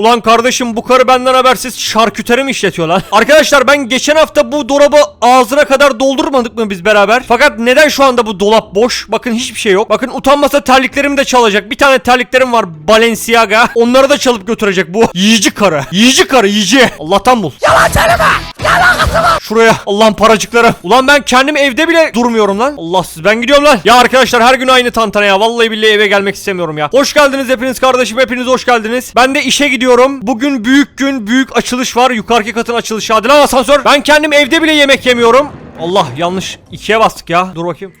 Ulan kardeşim bu karı benden habersiz şarküteri mi işletiyor lan? Arkadaşlar ben geçen hafta bu dolabı ağzına kadar doldurmadık mı biz beraber? Fakat neden şu anda bu dolap boş? Bakın hiçbir şey yok. Bakın utanmasa terliklerimi de çalacak. Bir tane terliklerim var Balenciaga. Onları da çalıp götürecek bu yiyici karı. Yiyici karı yiyici. Allah'tan bul. Yalan söyleme. Şuraya Allah'ın paracıkları. Ulan ben kendim evde bile durmuyorum lan. Allahsız ben gidiyorum lan. Ya arkadaşlar her gün aynı tantana ya. Vallahi billahi eve gelmek istemiyorum ya. Hoş geldiniz hepiniz kardeşim. Hepiniz hoş geldiniz. Ben de işe gidiyorum. Bugün büyük gün, büyük açılış var. Yukarıki katın açılışı. Hadi lan asansör. Ben kendim evde bile yemek yemiyorum. Allah yanlış. ikiye bastık ya. Dur bakayım.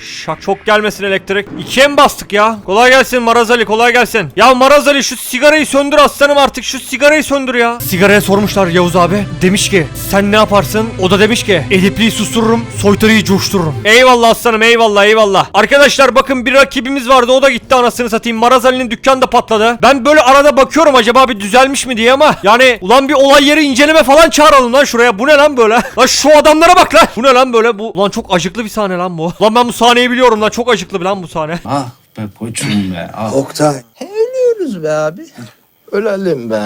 Şak çok gelmesin elektrik. İkiye mi bastık ya? Kolay gelsin Marazali kolay gelsin. Ya Marazali şu sigarayı söndür aslanım artık şu sigarayı söndür ya. Sigaraya sormuşlar Yavuz abi. Demiş ki sen ne yaparsın? O da demiş ki Edipli'yi sustururum soytarıyı coştururum. Eyvallah aslanım eyvallah eyvallah. Arkadaşlar bakın bir rakibimiz vardı o da gitti anasını satayım. Marazali'nin dükkanı da patladı. Ben böyle arada bakıyorum acaba bir düzelmiş mi diye ama yani ulan bir olay yeri inceleme falan çağıralım lan şuraya. Bu ne lan böyle? Lan şu adamlara bak lan. Bu ne lan böyle? Bu ulan çok acıklı bir sahne lan bu. Lan ben bu sahneyi biliyorum lan. Çok acıklı lan bu sahne. Ah be koçum be. Ah. Oktay. Ölüyoruz be abi. Ölelim be.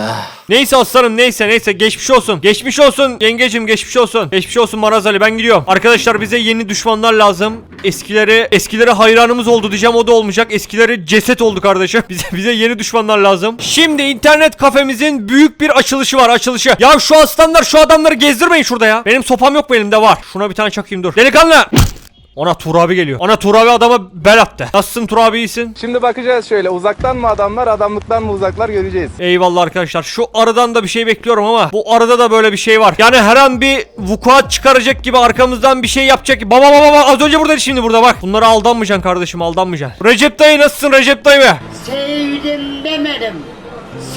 Neyse aslanım neyse neyse geçmiş olsun. Geçmiş olsun yengecim geçmiş olsun. Geçmiş olsun Maraz Ali ben gidiyorum. Arkadaşlar bize yeni düşmanlar lazım. Eskileri eskileri hayranımız oldu diyeceğim o da olmayacak. Eskileri ceset oldu kardeşim. Bize bize yeni düşmanlar lazım. Şimdi internet kafemizin büyük bir açılışı var açılışı. Ya şu aslanlar şu adamları gezdirmeyin şurada ya. Benim sopam yok mu elimde var. Şuna bir tane çakayım dur. Delikanlı. Ona Tur abi geliyor. Ana Tur abi adama bel attı. Nasılsın Tur abi iyisin? Şimdi bakacağız şöyle uzaktan mı adamlar adamlıktan mı uzaklar göreceğiz. Eyvallah arkadaşlar. Şu aradan da bir şey bekliyorum ama bu arada da böyle bir şey var. Yani her an bir vukuat çıkaracak gibi arkamızdan bir şey yapacak gibi. Baba baba baba az önce buradaydı şimdi burada bak. Bunlara aldanmayacaksın kardeşim aldanmayacaksın. Recep dayı nasılsın Recep dayı be? Demedim.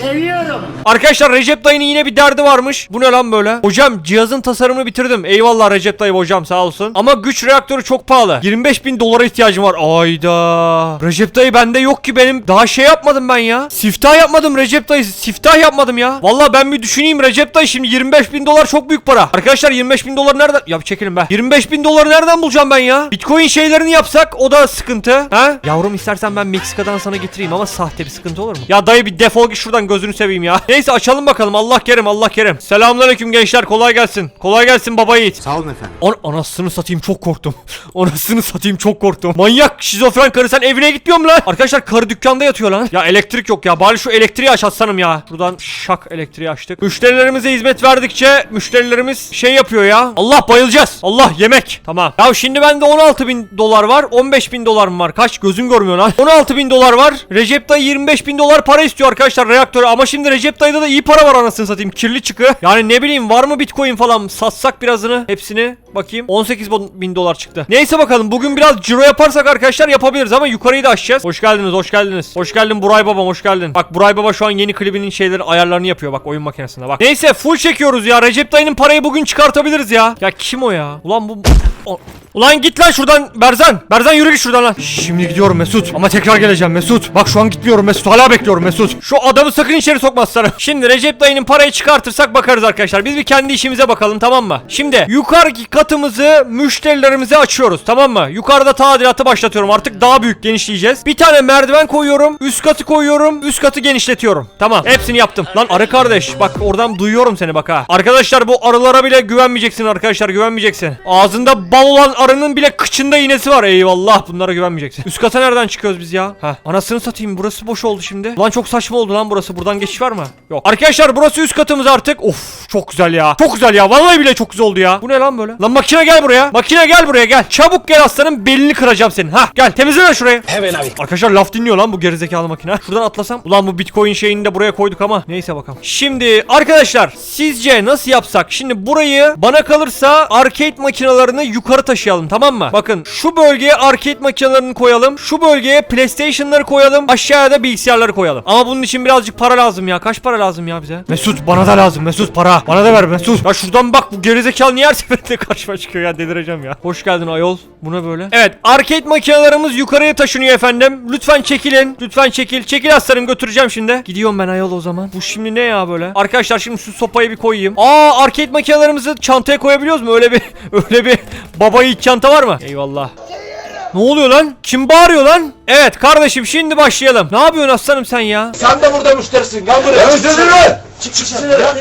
Seviyorum. Arkadaşlar Recep dayının yine bir derdi varmış. Bu ne lan böyle? Hocam cihazın tasarımını bitirdim. Eyvallah Recep dayı hocam sağ olsun. Ama güç reaktörü çok pahalı. 25 bin dolara ihtiyacım var. Ayda. Recep dayı bende yok ki benim. Daha şey yapmadım ben ya. Siftah yapmadım Recep dayı. Siftah yapmadım ya. Vallahi ben bir düşüneyim Recep dayı şimdi 25 bin dolar çok büyük para. Arkadaşlar 25 bin dolar nereden? Ya çekelim be. 25 bin doları nereden bulacağım ben ya? Bitcoin şeylerini yapsak o da sıkıntı. Ha? Yavrum istersen ben Meksika'dan sana getireyim ama sahte bir sıkıntı olur mu? Ya dayı bir defol git şuradan gözünü seveyim ya. Neyse açalım bakalım Allah kerim Allah kerim. Selamünaleyküm gençler kolay gelsin. Kolay gelsin baba yiğit. Sağ olun efendim. An anasını satayım çok korktum. anasını satayım çok korktum. Manyak şizofren karı sen evine gitmiyor mu lan? Arkadaşlar karı dükkanda yatıyor lan. Ya elektrik yok ya. Bari şu elektriği aç aslanım ya. Şuradan şak elektriği açtık. Müşterilerimize hizmet verdikçe müşterilerimiz şey yapıyor ya. Allah bayılacağız. Allah yemek. Tamam. Ya şimdi bende 16 bin dolar var. 15 bin dolar mı var? Kaç gözün görmüyor lan. 16 bin dolar var. Recep dayı 25 bin dolar para istiyor arkadaşlar reaktöre. Ama şimdi Recep dayıda da iyi para var anasını satayım. Kirli çıkı. Yani ne bileyim var mı bitcoin falan satsak birazını hepsini bakayım 18 bin dolar çıktı. Neyse bakalım bugün biraz ciro yaparsak arkadaşlar yapabiliriz ama yukarıyı da aşacağız. Hoş geldiniz hoş geldiniz. Hoş geldin Buray babam hoş geldin. Bak Buray baba şu an yeni klibinin şeyleri ayarlarını yapıyor bak oyun makinesinde bak. Neyse full çekiyoruz ya. Recep dayının parayı bugün çıkartabiliriz ya. Ya kim o ya? Ulan bu... Ulan git lan şuradan Berzan. Berzan yürü git şuradan lan. Şimdi gidiyorum Mesut. Ama tekrar geleceğim Mesut. Bak şu an gitmiyorum Mesut. Hala bekliyorum Mesut. Şu adamı sakın içeri sokmazsana. Şimdi Recep dayının parayı çıkartırsak bakarız arkadaşlar. Biz bir kendi işimize bakalım tamam mı? Şimdi yukarıki katımızı müşterilerimize açıyoruz tamam mı? Yukarıda tadilatı başlatıyorum. Artık daha büyük genişleyeceğiz. Bir tane merdiven koyuyorum. Üst katı koyuyorum. Üst katı genişletiyorum. Tamam. Hepsini yaptım. Lan arı kardeş. Bak oradan duyuyorum seni bak ha. Arkadaşlar bu arılara bile güvenmeyeceksin arkadaşlar. Güvenmeyeceksin. Ağzında bal olan arının bile kıçında iğnesi var. Eyvallah. Bunlara güvenmeyeceksin. Üst kata nereden çıkıyoruz biz ya? Ha. Anasını satayım. Burası boş oldu şimdi. Lan çok saçma oldu lan burası. Buradan geçiş var mı? Yok. Arkadaşlar burası üst katımız artık. Of çok güzel ya. Çok güzel ya. Vallahi bile çok güzel oldu ya. Bu ne lan böyle? Lan makine gel buraya. Makine gel buraya gel. Çabuk gel aslanım. Belini kıracağım senin. Ha gel temizle lan şurayı. Hemen abi. Arkadaşlar laf dinliyor lan bu gerizekalı makine. Şuradan atlasam. Ulan bu bitcoin şeyini de buraya koyduk ama. Neyse bakalım. Şimdi arkadaşlar sizce nasıl yapsak? Şimdi burayı bana kalırsa arcade makinalarını yukarı taşıyalım tamam mı? Bakın şu bölgeye arcade makinalarını koyalım. Şu bölgeye PlayStation'ları koyalım. Aşağıya da bilgisayarları koyalım. Ama bunun için birazcık para lazım ya. Kaç para lazım ya bize? Mesut bana da lazım. Mesut para. Bana da ver Mesut. Ya şuradan bak bu gerizekalı niye her seferinde karşıma çıkıyor ya delireceğim ya. Hoş geldin ayol. Buna böyle. Evet arcade makinalarımız yukarıya taşınıyor efendim. Lütfen çekilin. Lütfen çekil. Çekil aslanım götüreceğim şimdi. Gidiyorum ben ayol o zaman. Bu şimdi ne ya böyle? Arkadaşlar şimdi şu sopayı bir koyayım. Aa arcade makinalarımızı çantaya koyabiliyoruz mu? Öyle bir öyle bir baba yiğit çanta var mı? Eyvallah. Ne oluyor lan? Kim bağırıyor lan? Evet kardeşim şimdi başlayalım. Ne yapıyorsun aslanım sen ya? Sen de burada müşterisin. Gel buraya. Evet dedim. Çık çık çık.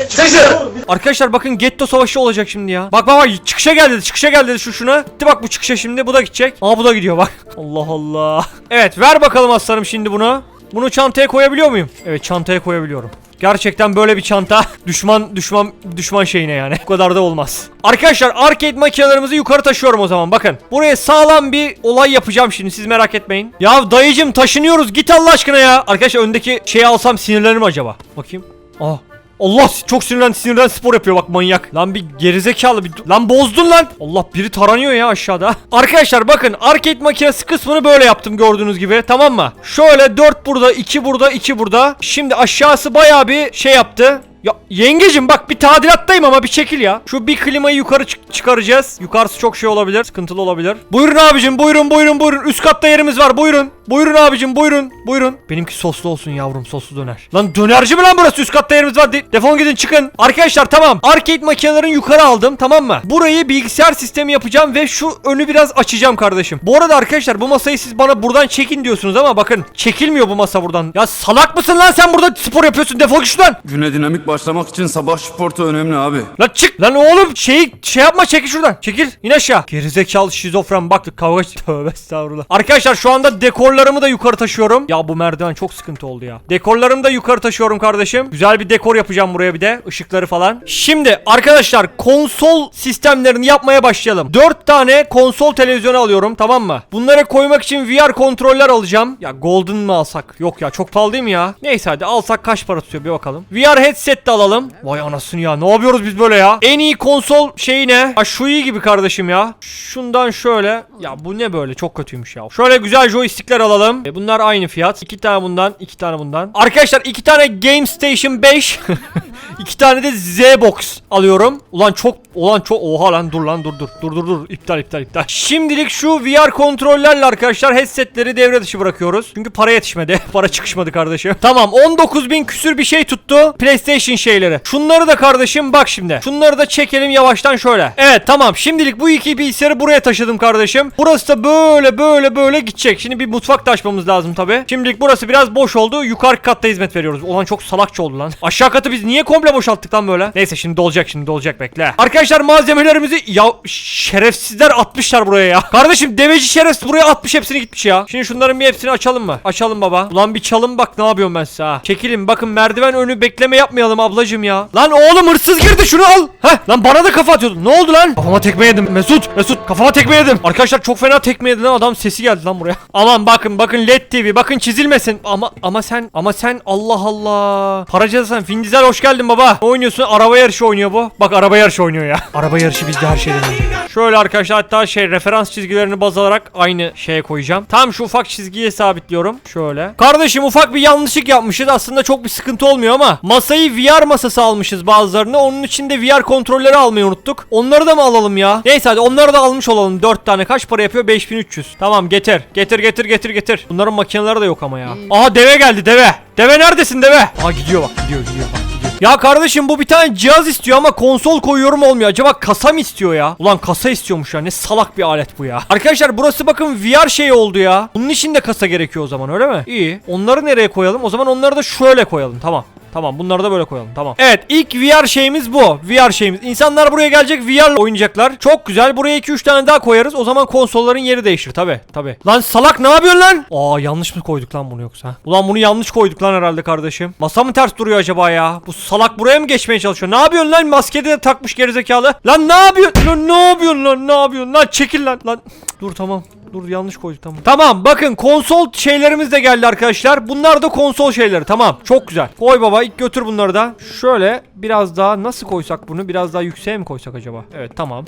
Çık dışarı. Arkadaşlar bakın getto savaşı olacak şimdi ya. Bak bak bak çıkışa gel dedi çıkışa gel dedi şu şuna. Gitti bak bu çıkışa şimdi bu da gidecek. Aa bu da gidiyor bak. Allah Allah. Evet ver bakalım aslanım şimdi bunu. Bunu çantaya koyabiliyor muyum? Evet çantaya koyabiliyorum. Gerçekten böyle bir çanta düşman düşman düşman şeyine yani. Bu kadar da olmaz. Arkadaşlar arcade makinelerimizi yukarı taşıyorum o zaman bakın. Buraya sağlam bir olay yapacağım şimdi siz merak etmeyin. Ya dayıcım taşınıyoruz git Allah aşkına ya. Arkadaşlar öndeki şeyi alsam sinirlenir mi acaba? Bakayım. Aa Allah çok sinirlen sinirlen spor yapıyor bak manyak. Lan bir gerizekalı bir lan bozdun lan. Allah biri taranıyor ya aşağıda. Arkadaşlar bakın arcade makinesi kısmını böyle yaptım gördüğünüz gibi tamam mı? Şöyle 4 burada 2 burada 2 burada. Şimdi aşağısı bayağı bir şey yaptı. Ya yengecim bak bir tadilattayım ama bir çekil ya. Şu bir klimayı yukarı çık- çıkaracağız. Yukarısı çok şey olabilir. Sıkıntılı olabilir. Buyurun abicim buyurun buyurun buyurun. Üst katta yerimiz var buyurun. Buyurun abicim buyurun. Buyurun. Benimki soslu olsun yavrum soslu döner. Lan dönerci mi lan burası? Üst katta yerimiz var. De- defol gidin çıkın. Arkadaşlar tamam. Arcade makinelerini yukarı aldım tamam mı? Burayı bilgisayar sistemi yapacağım ve şu önü biraz açacağım kardeşim. Bu arada arkadaşlar bu masayı siz bana buradan çekin diyorsunuz ama bakın çekilmiyor bu masa buradan. Ya salak mısın lan sen burada spor yapıyorsun defol git şuradan. Güne dinamik başlamak için sabah sportu önemli abi. Lan çık! Lan oğlum! Şey şey yapma çekil şuradan. Çekil in aşağı. Gerizekalı şizofren. Bak kavga tövbe estağfurullah. Arkadaşlar şu anda dekorlarımı da yukarı taşıyorum. Ya bu merdiven çok sıkıntı oldu ya. Dekorlarımı da yukarı taşıyorum kardeşim. Güzel bir dekor yapacağım buraya bir de. Işıkları falan. Şimdi arkadaşlar konsol sistemlerini yapmaya başlayalım. 4 tane konsol televizyonu alıyorum tamam mı? Bunları koymak için VR kontroller alacağım. Ya golden mı alsak? Yok ya çok pahalı değil mi ya? Neyse hadi alsak kaç para tutuyor bir bakalım. VR headset de alalım Vay anasını ya ne yapıyoruz biz böyle ya En iyi konsol şeyi ne Ha şu iyi gibi kardeşim ya Şundan şöyle Ya bu ne böyle çok kötüymüş ya Şöyle güzel joystickler alalım e, Bunlar aynı fiyat iki tane bundan iki tane bundan Arkadaşlar iki tane Game Station 5 İki tane de Z-Box alıyorum. Ulan çok ulan çok oha lan dur lan dur dur. Dur dur dur iptal iptal iptal. Şimdilik şu VR kontrollerle arkadaşlar headsetleri devre dışı bırakıyoruz. Çünkü para yetişmedi. para çıkışmadı kardeşim. Tamam 19 bin küsür bir şey tuttu. PlayStation şeyleri. Şunları da kardeşim bak şimdi. Şunları da çekelim yavaştan şöyle. Evet tamam şimdilik bu iki bilgisayarı buraya taşıdım kardeşim. Burası da böyle böyle böyle gidecek. Şimdi bir mutfak da açmamız lazım tabi. Şimdilik burası biraz boş oldu. Yukarı katta hizmet veriyoruz. Ulan çok salakça oldu lan. Aşağı katı biz niye komple boşalttık lan böyle? Neyse şimdi dolacak şimdi dolacak bekle. Arkadaşlar malzemelerimizi ya şerefsizler atmışlar buraya ya. Kardeşim deveci şerefsiz buraya atmış hepsini gitmiş ya. Şimdi şunların bir hepsini açalım mı? Açalım baba. Ulan bir çalın bak ne yapıyorum ben size ha. Çekilin bakın merdiven önü bekleme yapmayalım ablacım ya. Lan oğlum hırsız girdi şunu al. Heh lan bana da kafa atıyordun. Ne oldu lan? Kafama tekme yedim Mesut. Mesut kafama tekme yedim. Arkadaşlar çok fena tekme yedi lan adam sesi geldi lan buraya. Aman bakın bakın LED TV bakın çizilmesin. Ama ama sen ama sen Allah Allah. Para sen Diesel hoş geldin baba. Ne oynuyorsun? Araba yarışı oynuyor bu. Bak araba yarışı oynuyor ya. Araba yarışı bizde her şeyden önce. Şöyle arkadaşlar hatta şey referans çizgilerini baz alarak aynı şeye koyacağım. Tam şu ufak çizgiye sabitliyorum. Şöyle. Kardeşim ufak bir yanlışlık yapmışız. Aslında çok bir sıkıntı olmuyor ama masayı VR masası almışız bazılarını. Onun için de VR kontrolleri almayı unuttuk. Onları da mı alalım ya? Neyse hadi onları da almış olalım. 4 tane kaç para yapıyor? 5300. Tamam getir. Getir getir getir getir. Bunların makineleri de yok ama ya. Aha deve geldi deve. Deve neredesin deve? Aa gidiyor bak gidiyor gidiyor bak. Ya kardeşim bu bir tane cihaz istiyor ama konsol koyuyorum olmuyor. Acaba kasa mı istiyor ya? Ulan kasa istiyormuş ya. Ne salak bir alet bu ya. Arkadaşlar burası bakın VR şey oldu ya. Bunun için de kasa gerekiyor o zaman öyle mi? İyi. Onları nereye koyalım? O zaman onları da şöyle koyalım. Tamam. Tamam bunları da böyle koyalım tamam. Evet ilk VR şeyimiz bu. VR şeyimiz. İnsanlar buraya gelecek VR oynayacaklar. Çok güzel. Buraya 2-3 tane daha koyarız. O zaman konsolların yeri değişir tabi tabi. Lan salak ne yapıyorsun lan? Aa yanlış mı koyduk lan bunu yoksa? Ulan bunu yanlış koyduk lan herhalde kardeşim. Masa mı ters duruyor acaba ya? Bu salak buraya mı geçmeye çalışıyor? Ne yapıyorsun lan? Maskede de takmış gerizekalı. Lan ne yapıyorsun? Lan ne yapıyorsun lan? Ne yapıyorsun? Lan çekil lan. Lan dur tamam. Dur yanlış koyduk tamam. Tamam bakın konsol şeylerimiz de geldi arkadaşlar. Bunlar da konsol şeyleri tamam. Çok güzel. Koy baba ilk götür bunları da. Şöyle biraz daha nasıl koysak bunu? Biraz daha yükseğe mi koysak acaba? Evet tamam.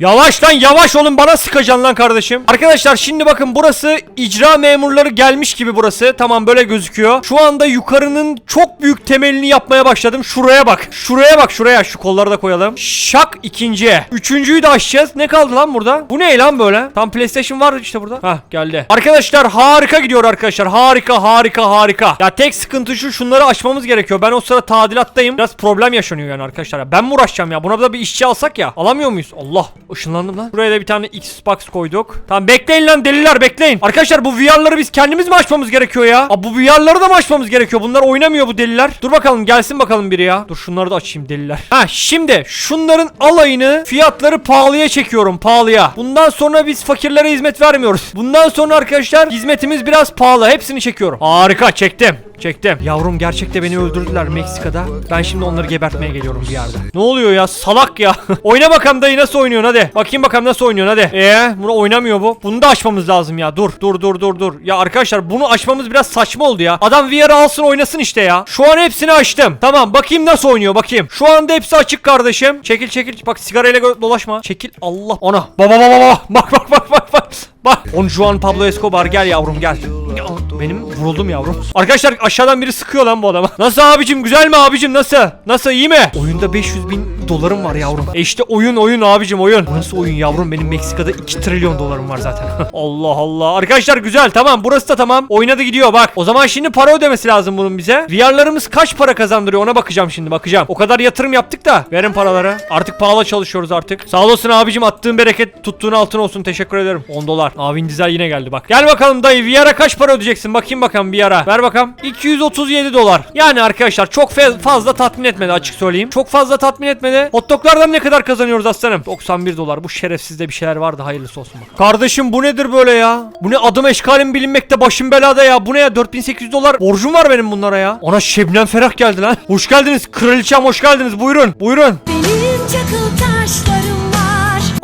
Yavaş lan yavaş olun bana sıkacaksın lan kardeşim. Arkadaşlar şimdi bakın burası icra memurları gelmiş gibi burası. Tamam böyle gözüküyor. Şu anda yukarının çok büyük temelini yapmaya başladım. Şuraya bak. Şuraya bak şuraya. Şu kolları da koyalım. Şak ikinciye. Üçüncüyü de açacağız. Ne kaldı lan burada? Bu ne lan böyle? Tam PlayStation var işte burada. Hah geldi. Arkadaşlar harika gidiyor arkadaşlar. Harika harika harika. Ya tek sıkıntı şu şunları açmamız gerekiyor. Ben o sırada tadilattayım. Biraz problem yaşanıyor yani arkadaşlar. Ben mi uğraşacağım ya? Buna da bir işçi alsak ya. Alamıyor muyuz? Allah. Işınlandım lan. Buraya da bir tane Xbox koyduk. Tamam bekleyin lan deliler bekleyin. Arkadaşlar bu VR'ları biz kendimiz mi açmamız gerekiyor ya? Aa, bu VR'ları da mı açmamız gerekiyor? Bunlar oynamıyor bu deliler. Dur bakalım gelsin bakalım biri ya. Dur şunları da açayım deliler. Ha şimdi şunların alayını fiyatları pahalıya çekiyorum pahalıya. Bundan sonra biz fakirlere hizmet vermiyoruz. Bundan sonra arkadaşlar hizmetimiz biraz pahalı. Hepsini çekiyorum. Harika çektim. Çektim. Yavrum gerçekte beni öldürdüler Meksika'da. Ben şimdi onları gebertmeye geliyorum bir yerde. Ne oluyor ya salak ya. Oyna bakalım dayı nasıl oynuyorsun hadi. Bakayım bakalım nasıl oynuyorsun hadi. Ee bunu oynamıyor bu. Bunu da açmamız lazım ya. Dur dur dur dur dur. Ya arkadaşlar bunu açmamız biraz saçma oldu ya. Adam VR alsın oynasın işte ya. Şu an hepsini açtım. Tamam bakayım nasıl oynuyor bakayım. Şu anda hepsi açık kardeşim. Çekil çekil. Bak sigarayla dolaşma. Çekil Allah. Ona. Baba baba baba. Bak bak bak bak bak. Bak. On Juan Pablo Escobar gel yavrum gel. Benim vuruldum yavrum. Arkadaşlar aşağıdan biri sıkıyor lan bu adama. Nasıl abicim güzel mi abicim nasıl? Nasıl iyi mi? Oyunda 500 bin dolarım var yavrum. E işte oyun oyun abicim oyun. Nasıl oyun yavrum benim Meksika'da 2 trilyon dolarım var zaten. Allah Allah. Arkadaşlar güzel tamam burası da tamam. Oynadı gidiyor bak. O zaman şimdi para ödemesi lazım bunun bize. VR'larımız kaç para kazandırıyor ona bakacağım şimdi bakacağım. O kadar yatırım yaptık da. Verin paraları. Artık pahalı çalışıyoruz artık. Sağ olasın abicim attığın bereket tuttuğun altın olsun teşekkür ederim. 10 dolar. Abi Dizel yine geldi bak. Gel bakalım dayı VR'a kaç para ödeyeceksin bakayım bakalım bir ara. Ver bakalım. 237 dolar. Yani arkadaşlar çok fazla tatmin etmedi açık söyleyeyim. Çok fazla tatmin etmedi. Hot doglardan ne kadar kazanıyoruz aslanım? 91 dolar. Bu şerefsizde bir şeyler vardı hayırlısı olsun bak. Kardeşim bu nedir böyle ya? Bu ne adım eşkalim bilinmekte başım belada ya. Bu ne ya 4800 dolar borcum var benim bunlara ya. Ona Şebnem Ferah geldi lan. Hoş geldiniz kraliçem hoş geldiniz buyurun buyurun. Benim çakıl.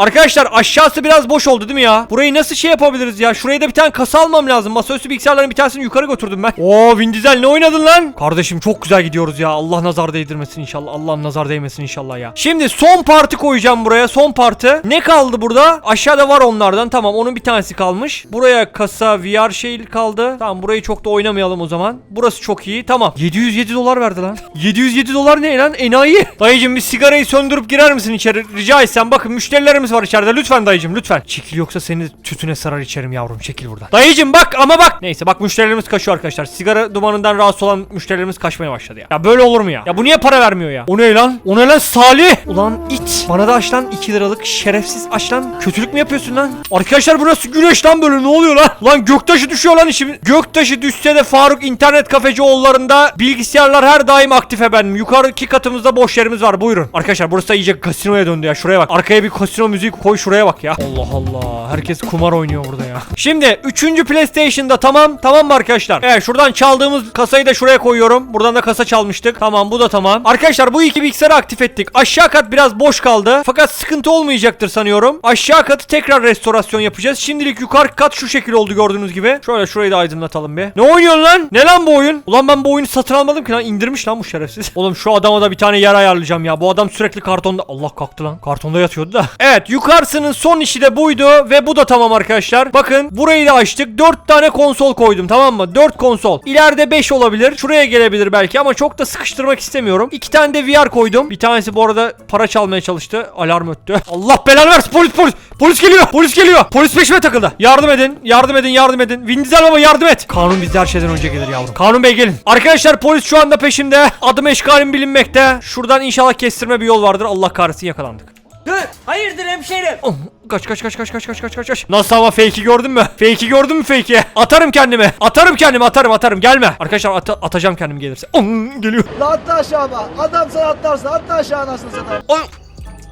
Arkadaşlar aşağısı biraz boş oldu değil mi ya? Burayı nasıl şey yapabiliriz ya? Şuraya da bir tane kasa almam lazım. Masaüstü bilgisayarların bir tanesini yukarı götürdüm ben. Oo Vin Diesel ne oynadın lan? Kardeşim çok güzel gidiyoruz ya. Allah nazar değdirmesin inşallah. Allah'ım nazar değmesin inşallah ya. Şimdi son parti koyacağım buraya. Son parti. Ne kaldı burada? Aşağıda var onlardan. Tamam onun bir tanesi kalmış. Buraya kasa VR şey kaldı. Tamam burayı çok da oynamayalım o zaman. Burası çok iyi. Tamam. 707 dolar verdi lan. 707 dolar ne lan? Enayi. Dayıcım bir sigarayı söndürüp girer misin içeri? Rica etsem bakın müşterilerimiz var içeride. Lütfen dayıcım lütfen. Çekil yoksa seni tütüne sarar içerim yavrum. Çekil buradan. Dayıcım bak ama bak. Neyse bak müşterilerimiz kaçıyor arkadaşlar. Sigara dumanından rahatsız olan müşterilerimiz kaçmaya başladı ya. Ya böyle olur mu ya? Ya bu niye para vermiyor ya? O ne lan? O ne lan Salih? Ulan it. Bana da aç lan 2 liralık şerefsiz aç lan. Kötülük mü yapıyorsun lan? Arkadaşlar burası güneş lan böyle ne oluyor lan? Lan göktaşı düşüyor lan işim. Göktaşı düşse de Faruk internet kafeci oğullarında bilgisayarlar her daim aktif efendim. Yukarıki katımızda boş yerimiz var buyurun. Arkadaşlar burası da iyice kasinoya döndü ya. Şuraya bak. Arkaya bir kasino müziği koy şuraya bak ya. Allah Allah. Herkes kumar oynuyor burada ya. Şimdi 3. PlayStation'da tamam. Tamam mı arkadaşlar? Evet şuradan çaldığımız kasayı da şuraya koyuyorum. Buradan da kasa çalmıştık. Tamam bu da tamam. Arkadaşlar bu iki bilgisayarı aktif ettik. Aşağı kat biraz boş kaldı. Fakat sıkıntı olmayacaktır sanıyorum. Aşağı katı tekrar restorasyon yapacağız. Şimdilik yukarı kat şu şekil oldu gördüğünüz gibi. Şöyle şurayı da aydınlatalım bir. Ne oynuyorsun lan? Ne lan bu oyun? Ulan ben bu oyunu satın almadım ki lan. indirmiş lan bu şerefsiz. Oğlum şu adama da bir tane yer ayarlayacağım ya. Bu adam sürekli kartonda. Allah kalktı lan. Kartonda yatıyordu da. Evet yukarısının son işi de buydu. Ve bu da tamam arkadaşlar. Bakın burayı da açtık. 4 tane konsol koydum tamam mı? 4 konsol. İleride 5 olabilir. Şuraya gelebilir belki ama çok da sıkıştırmak istemiyorum. 2 tane de VR koydum. Bir tanesi bu arada para çalmaya çalıştı. Alarm öttü. Allah belanı versin. Polis polis. Polis geliyor. Polis geliyor. Polis peşime takıldı. Yardım edin. Yardım edin. Yardım edin. Vin Diesel baba yardım et. Kanun bizde her şeyden önce gelir yavrum. Kanun bey gelin. Arkadaşlar polis şu anda peşimde. Adım eşkalim bilinmekte. Şuradan inşallah kestirme bir yol vardır. Allah kahretsin yakalandık. Hayırdır hemşerim? Oh, Kaç kaç kaç kaç kaç kaç kaç kaç kaç. Nasıl ama fake'i gördün mü? Fake'i gördün mü fake'i? Atarım kendimi. Atarım kendimi atarım atarım. Gelme. Arkadaşlar ata- atacağım kendimi gelirse. Oh, geliyor. La atla aşağı bak. Adam sana atlarsa atla aşağı anasını satayım. Ay.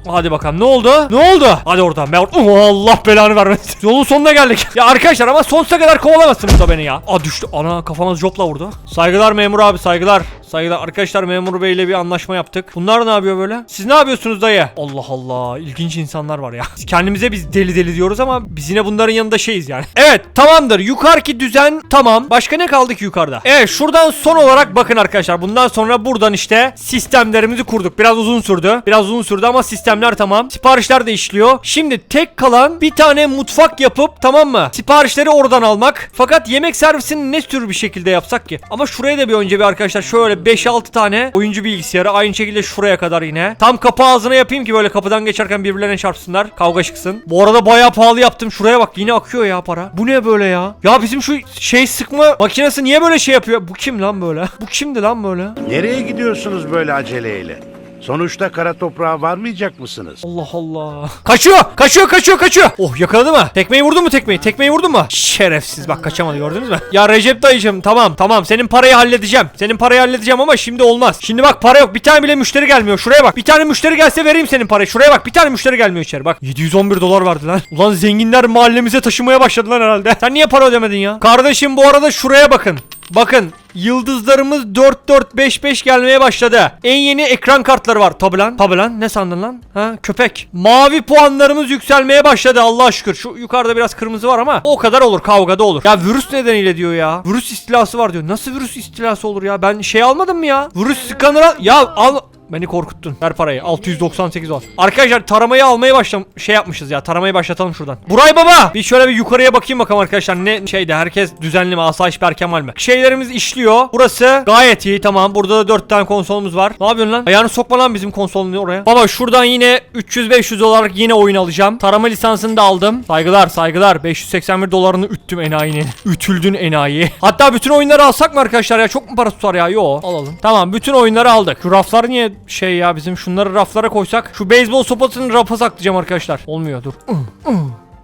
Hadi bakalım ne oldu? Ne oldu? Hadi oradan. Ben Oh, Allah belanı vermesin. Yolun sonuna geldik. Ya arkadaşlar ama sonsuza kadar kovalamazsınız da beni ya. Aa düştü. Ana kafamız jopla vurdu. Saygılar memur abi saygılar. Saygılar. Arkadaşlar memur beyle bir anlaşma yaptık. Bunlar ne yapıyor böyle? Siz ne yapıyorsunuz dayı? Allah Allah. ilginç insanlar var ya. Kendimize biz deli deli diyoruz ama biz yine bunların yanında şeyiz yani. Evet tamamdır. Yukarıki düzen tamam. Başka ne kaldı ki yukarıda? Evet şuradan son olarak bakın arkadaşlar. Bundan sonra buradan işte sistemlerimizi kurduk. Biraz uzun sürdü. Biraz uzun sürdü ama sistemler tamam. Siparişler de işliyor. Şimdi tek kalan bir tane mutfak yapıp tamam mı? Siparişleri oradan almak. Fakat yemek servisini ne tür bir şekilde yapsak ki? Ama şuraya da bir önce bir arkadaşlar şöyle 5-6 tane oyuncu bilgisayarı aynı şekilde şuraya kadar yine. Tam kapı ağzına yapayım ki böyle kapıdan geçerken birbirlerine çarpsınlar. Kavga çıksın. Bu arada bayağı pahalı yaptım. Şuraya bak yine akıyor ya para. Bu ne böyle ya? Ya bizim şu şey sıkma makinesi niye böyle şey yapıyor? Bu kim lan böyle? Bu kimdi lan böyle? Nereye gidiyorsunuz böyle aceleyle? Sonuçta kara toprağa varmayacak mısınız? Allah Allah. Kaçıyor. Kaçıyor kaçıyor kaçıyor. Oh yakaladı mı? Tekmeyi vurdun mu tekmeyi? Tekmeyi vurdun mu? Şerefsiz bak kaçamadı gördünüz mü? Ya Recep dayıcım tamam tamam senin parayı halledeceğim. Senin parayı halledeceğim ama şimdi olmaz. Şimdi bak para yok. Bir tane bile müşteri gelmiyor. Şuraya bak. Bir tane müşteri gelse vereyim senin parayı. Şuraya bak. Bir tane müşteri gelmiyor içeri bak. 711 dolar verdi lan. Ulan zenginler mahallemize taşımaya başladılar herhalde. Sen niye para ödemedin ya? Kardeşim bu arada şuraya bakın. Bakın yıldızlarımız 4-4-5-5 gelmeye başladı. En yeni ekran kartları var. Tabi lan. Tabi lan. Ne sandın lan? Ha köpek. Mavi puanlarımız yükselmeye başladı Allah'a şükür. Şu yukarıda biraz kırmızı var ama o kadar olur kavgada olur. Ya virüs nedeniyle diyor ya. Virüs istilası var diyor. Nasıl virüs istilası olur ya? Ben şey almadım mı ya? Virüs skanner al. Ya al. Beni korkuttun. Ver parayı. 698 dolar. Arkadaşlar taramayı almaya başlam şey yapmışız ya. Taramayı başlatalım şuradan. Buray baba. Bir şöyle bir yukarıya bakayım bakalım arkadaşlar. Ne şeyde herkes düzenli mi? Asayiş Berkemal mi? Şeylerimiz işliyor. Burası gayet iyi. Tamam. Burada da 4 tane konsolumuz var. Ne yapıyorsun lan? Ayağını sokma lan bizim konsolunu oraya. Baba şuradan yine 300-500 dolarlık yine oyun alacağım. Tarama lisansını da aldım. Saygılar saygılar. 581 dolarını üttüm enayinin. Ütüldün enayi. Hatta bütün oyunları alsak mı arkadaşlar ya? Çok mu para tutar ya? Yo alalım. Tamam bütün oyunları aldık. Şu raflar niye şey ya bizim şunları raflara koysak. Şu beyzbol sopasını rafa saklayacağım arkadaşlar. Olmuyor dur.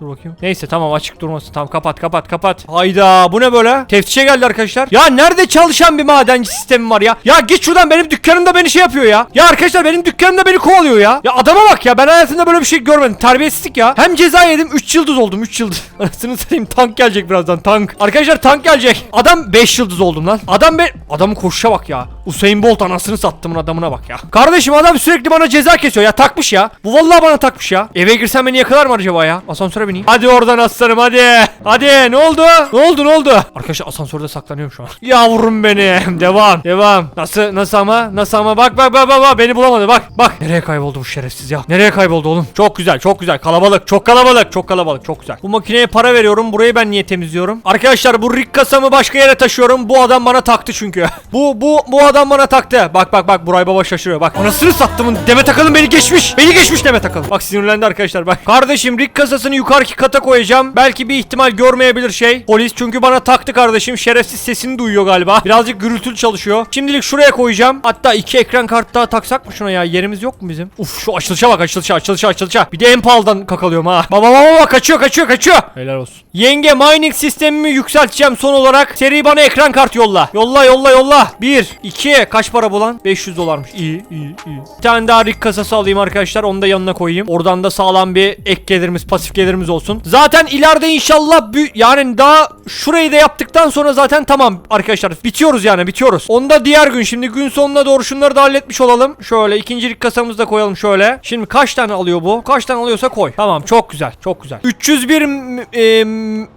Dur bakayım. Neyse tamam açık durmasın. Tamam kapat kapat kapat. Hayda bu ne böyle? Teftişe geldi arkadaşlar. Ya nerede çalışan bir madenci sistemi var ya? Ya git şuradan benim dükkanımda beni şey yapıyor ya. Ya arkadaşlar benim dükkanımda beni kovalıyor ya. Ya adama bak ya ben hayatımda böyle bir şey görmedim. Terbiyesizlik ya. Hem ceza yedim 3 yıldız oldum 3 yıldız. Anasını satayım tank gelecek birazdan tank. Arkadaşlar tank gelecek. Adam 5 yıldız oldum lan. Adam be adamın koşuşa bak ya. Usain Bolt anasını sattımın adamına bak ya. Kardeşim adam sürekli bana ceza kesiyor ya takmış ya. Bu vallahi bana takmış ya. Eve girsem beni yakalar mı acaba ya? Asansöre bineyim. Hadi oradan aslanım hadi. Hadi ne oldu? Ne oldu ne oldu? Arkadaşlar asansörde saklanıyorum şu an. Yavrum benim. Devam. Devam. Nasıl nasıl ama? Nasıl ama? Bak bak bak bak bak. Beni bulamadı bak. Bak. Nereye kayboldu bu şerefsiz ya? Nereye kayboldu oğlum? Çok güzel çok güzel. Kalabalık. Çok kalabalık. Çok kalabalık. Çok güzel. Bu makineye para veriyorum. Burayı ben niye temizliyorum? Arkadaşlar bu rig kasamı başka yere taşıyorum. Bu adam bana taktı çünkü. bu bu bu adam bana taktı. Bak bak bak Buray Baba şaşırıyor. Bak anasını sattımın Demet Akalın beni geçmiş. Beni geçmiş Demet Akalın. Bak sinirlendi arkadaşlar bak. Kardeşim rig kasasını yukarıki kata koyacağım. Belki bir ihtimal görmeyebilir şey. Polis çünkü bana taktı kardeşim. Şerefsiz sesini duyuyor galiba. Birazcık gürültülü çalışıyor. Şimdilik şuraya koyacağım. Hatta iki ekran kart daha taksak mı şuna ya? Yerimiz yok mu bizim? Uf şu açılışa bak açılışa açılışa açılışa. Bir de en pahalıdan kakalıyorum ha. Baba baba baba kaçıyor kaçıyor kaçıyor. Helal olsun. Yenge mining sistemimi yükselteceğim son olarak. Seri bana ekran kart yolla. Yolla yolla yolla. 1 2 kaç para bu lan? 500 dolarmış. İyi iyi iyi. Bir tane daha rig kasası alayım arkadaşlar. Onu da yanına koyayım. Oradan da sağlam bir ek gelirimiz, pasif gelirimiz olsun. Zaten ileride inşallah yani daha şurayı da yaptıktan sonra zaten tamam arkadaşlar. Bitiyoruz yani bitiyoruz. Onu da diğer gün şimdi gün sonuna doğru şunları da halletmiş olalım. Şöyle ikinci rig kasamızı da koyalım şöyle. Şimdi kaç tane alıyor bu? Kaç tane alıyorsa koy. Tamam çok güzel. Çok güzel. 301 m- e,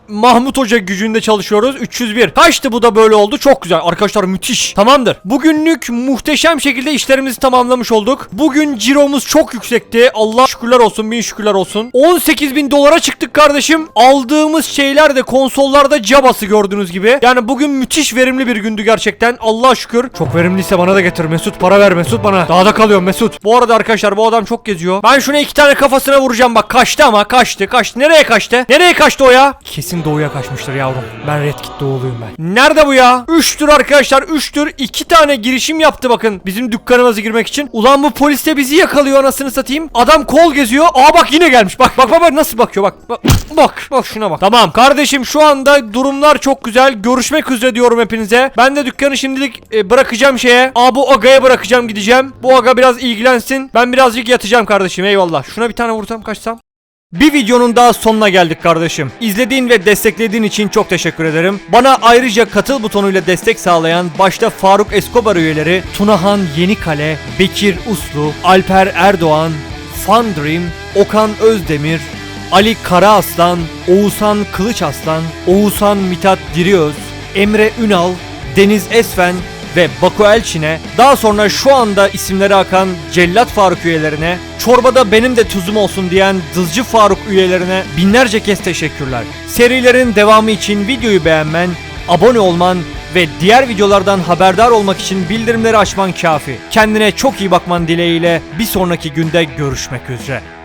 Mahmut Hoca gücünde çalışıyoruz. 301. Kaçtı bu da böyle oldu? Çok güzel. Arkadaşlar müthiş. Tamamdır. Bugünlük muhteşem şekilde işlerimizi tamamlamış olduk. Bugün ciromuz çok yüksekti. Allah şükürler olsun. Bin şükürler olsun. 18 bin dolara çıktık kardeşim. Aldığımız şeyler de konsollarda cabası gördüğünüz gibi. Yani bugün müthiş verimli bir gündü gerçekten. Allah şükür. Çok verimliyse bana da getir Mesut. Para ver Mesut bana. Daha da kalıyorum Mesut. Bu arada arkadaşlar bu adam çok geziyor. Ben şuna iki tane kafasına vuracağım bak. Kaçtı ama kaçtı. Kaçtı. Nereye kaçtı? Nereye kaçtı o ya? Kesin doğuya kaçmıştır yavrum. Ben Red Kit doğuluyum ben. Nerede bu ya? 3'tür arkadaşlar 3'tür. 2 tane girişim yaptı bakın. Bizim dükkanımıza girmek için. Ulan bu polis de bizi yakalıyor anasını satayım. Adam kol geziyor. Aa bak yine gelmiş. Bak bak bak, bak nasıl bakıyor bak. Bak bak, bak şuna bak. Tamam kardeşim şu anda durumlar çok güzel. Görüşmek üzere diyorum hepinize. Ben de dükkanı şimdilik e, bırakacağım şeye. Aa bu agaya bırakacağım gideceğim. Bu aga biraz ilgilensin. Ben birazcık yatacağım kardeşim eyvallah. Şuna bir tane vursam kaçsam. Bir videonun daha sonuna geldik kardeşim. İzlediğin ve desteklediğin için çok teşekkür ederim. Bana ayrıca katıl butonuyla destek sağlayan başta Faruk Escobar üyeleri Tunahan Yenikale, Bekir Uslu, Alper Erdoğan, Fun Dream, Okan Özdemir, Ali Karaaslan, Oğuzhan Kılıçaslan, Oğuzhan Mithat Diriöz, Emre Ünal, Deniz Esfen ve Baku Elçin'e, daha sonra şu anda isimleri akan Cellat Faruk üyelerine, çorbada benim de tuzum olsun diyen Dızcı Faruk üyelerine binlerce kez teşekkürler. Serilerin devamı için videoyu beğenmen, abone olman ve diğer videolardan haberdar olmak için bildirimleri açman kafi. Kendine çok iyi bakman dileğiyle bir sonraki günde görüşmek üzere.